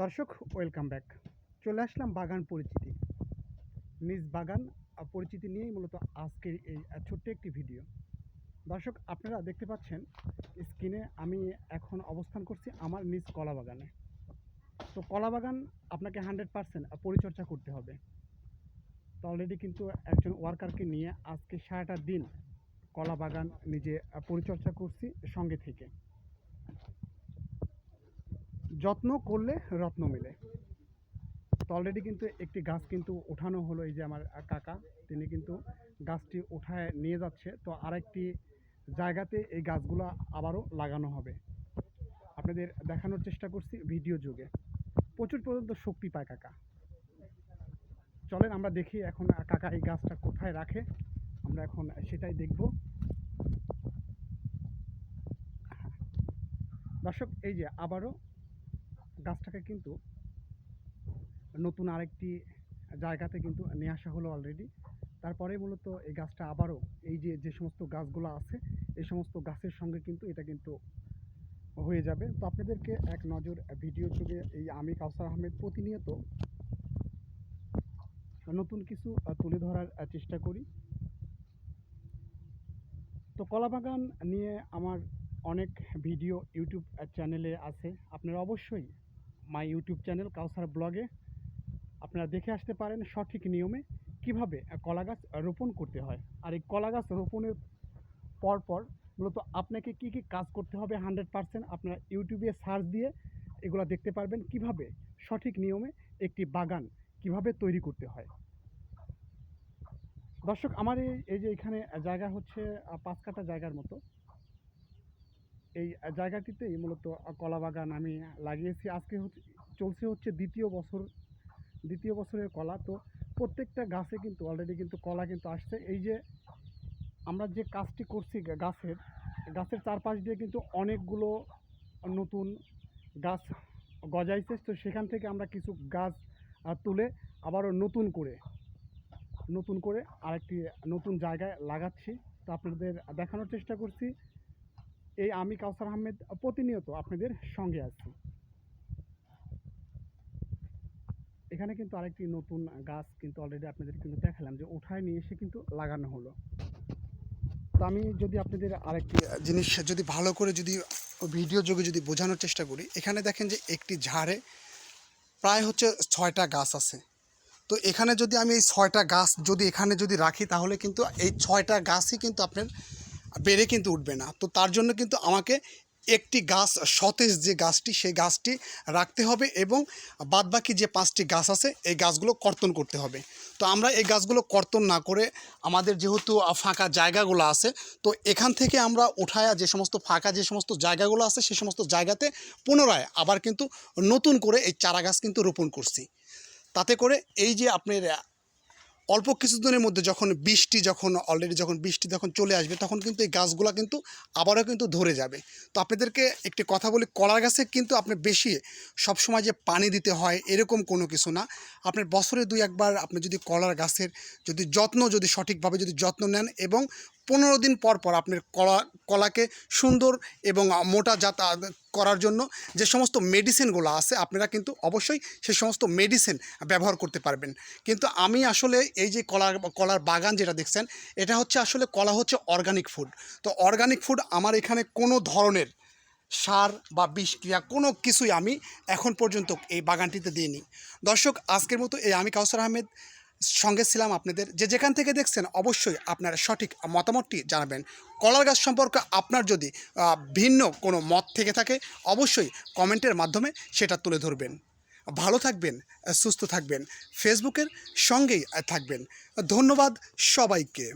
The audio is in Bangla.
দর্শক ওয়েলকাম ব্যাক চলে আসলাম বাগান পরিচিতি। নিজ বাগান পরিচিতি নিয়েই মূলত আজকের এই ছোট্ট একটি ভিডিও দর্শক, আপনারা দেখতে পাচ্ছেন স্ক্রিনে আমি এখন অবস্থান করছি আমার নিজ কলা বাগানে। তো কলা বাগান আপনাকে হান্ড্রেড পারসেন্ট পরিচর্যা করতে হবে। তো অলরেডি কিন্তু একজন ওয়ার্কারকে নিয়ে আজকে সারাটা দিন কলা বাগান নিজে পরিচর্যা করছি সঙ্গে থেকে। যত্ন করলে রত্ন মেলে। তো অলরেডি কিন্তু একটি গাছ কিন্তু ওঠানো হলো এই যে আমার কাকা, তিনি কিন্তু গাছটি উঠায় নিয়ে যাচ্ছে। তো আরেকটি জায়গাতে এই গাছগুলো আবারও লাগানো হবে। আপনাদের দেখানোর চেষ্টা করছি ভিডিও যুগে। প্রচুর পর্যন্ত শক্তি পায় কাকা। চলেন আমরা দেখি এখন কাকা এই গাছটা কোথায় রাখে। আমরা এখন সেটাই দেখব। দর্শক, এই যে আবারও গাছটাকে কিন্তু নতুন আরেকটি জায়গাতে কিন্তু নিয়ে আসা হলো অলরেডি তারপরে মূলত এই গাছটা আবারও এই যে যে সমস্ত গাছগুলো আছে, এই সমস্ত গাছের সঙ্গে কিন্তু এটা কিন্তু হয়ে যাবে। তো আপনাদেরকে এক নজর ভিডিও যুগে এই আমি কাউসার আহমেদ প্রতিনিয়ত নতুন কিছু তুলে ধরার চেষ্টা করি। তো কলা বাগান নিয়ে আমার অনেক ভিডিও ইউটিউব চ্যানেলে আছে। আপনারা অবশ্যই মাই ইউটিউব চ্যানেল কাউসার ব্লগে। আপনারা দেখে আসতে পারেন সঠিক নিয়মে কীভাবে কলা গাছ রোপণ করতে হয়। আর এই কলা গাছ রোপণের পর পর মূলত আপনাকে কি কি কাজ করতে হবে হান্ড্রেড পারসেন্ট আপনারা ইউটিউবে সার্চ দিয়ে এগুলো দেখতে পারবেন কীভাবে সঠিক নিয়মে একটি বাগান কীভাবে তৈরি করতে হয়। দর্শক, আমার এই যে এখানে জায়গা হচ্ছে পাঁচ কাটা জায়গার মতো। এই জায়গাটিতেই মূলত কলা বাগান আমি লাগিয়েছি। আজকে হচ্ছে, চলছে হচ্ছে দ্বিতীয় বছর, দ্বিতীয় বছরের কলা। তো প্রত্যেকটা গাছে কিন্তু অলরেডি কিন্তু কলা কিন্তু আসছে। এই যে আমরা যে কাজটি করছি গাছের গাছের চারপাশ দিয়ে কিন্তু অনেকগুলো নতুন গাছ গজাইছে। তো সেখান থেকে আমরা কিছু গাছ তুলে আবারও নতুন করে নতুন করে আরেকটি নতুন জায়গায় লাগাচ্ছি। তো আপনাদের দেখানোর চেষ্টা করছি। এই আমি কাউসার আহমেদ প্রতিনিয়ত আপনাদের সঙ্গে আছি। এখানে কিন্তু আরেকটি নতুন গাছ কিন্তু অলরেডি আপনাদের কিন্তু দেখালাম যে উঠায় নিয়ে এসে কিন্তু লাগানো হলো। তো আমি যদি আপনাদের আরেকটি জিনিস যদি ভালো করে যদি ভিডিও যোগে যদি বোঝানোর চেষ্টা করি, এখানে দেখেন যে একটি ঝাড়ে প্রায় হচ্ছে ছয়টা গাছ আছে। তো এখানে যদি আমি এই ছয়টা গাছ যদি এখানে যদি রাখি, তাহলে কিন্তু এই ছয়টা গাছই কিন্তু আপনার বেড়ে কিন্তু উঠবে না। তো তার জন্য কিন্তু আমাকে একটি গাছ, সতেজ যে গাছটি, সেই গাছটি রাখতে হবে এবং বাদবাকি যে পাঁচটি গাছ আছে, এই গাছগুলো কর্তন করতে হবে। তো আমরা এই গাছগুলো কর্তন না করে আমাদের যেহেতু ফাঁকা জায়গাগুলো আছে, তো এখান থেকে আমরা উঠায়া যে সমস্ত ফাঁকা যে সমস্ত জায়গাগুলো আছে, সে সমস্ত জায়গাতে পুনরায় আবার কিন্তু নতুন করে এই চারা গাছ কিন্তু রোপণ করছি। তাতে করে এই যে আপনার অল্প কিছুদিনের মধ্যে যখন বৃষ্টি যখন অলরেডি যখন বৃষ্টি যখন চলে আসবে, তখন কিন্তু এই গাছগুলো কিন্তু আবারও কিন্তু ধরে যাবে। তো আপনাদেরকে একটি কথা বলি, কলার গাছে কিন্তু আপনি বেশি সবসময় যে পানি দিতে হয় এরকম কোনো কিছু না। আপনার বছরে দুই একবার আপনি যদি কলার গাছের যদি যত্ন যদি সঠিকভাবে যদি যত্ন নেন এবং পনেরো দিন পর পর আপনার কলা, কলাকে সুন্দর এবং মোটা জাত করার জন্য যে সমস্ত মেডিসিনগুলো আছে, আপনারা কিন্তু অবশ্যই সে সমস্ত মেডিসিন ব্যবহার করতে পারবেন। কিন্তু আমি আসলে এই যে কলার কলার বাগান যেটা দেখছেন, এটা হচ্ছে আসলে কলা হচ্ছে অর্গানিক ফুড তো অর্গানিক ফুড আমার এখানে কোনো ধরনের সার বা বিষক্রিয়া কোনো কিছুই আমি এখন পর্যন্ত এই বাগানটিতে দিইনি। দর্শক, আজকের মতো এই আমি কাউসার আহমেদ সঙ্গে ছিলাম আপনাদের। যে যেখান থেকে দেখছেন, অবশ্যই আপনার সঠিক মতামতটি জানাবেন। কলার গাছ সম্পর্কে আপনার যদি ভিন্ন কোনো মত থেকে থাকে, অবশ্যই কমেন্টের মাধ্যমে সেটা তুলে ধরবেন। ভালো থাকবেন, সুস্থ থাকবেন। ফেসবুকের সঙ্গেই থাকবেন। ধন্যবাদ সবাইকে।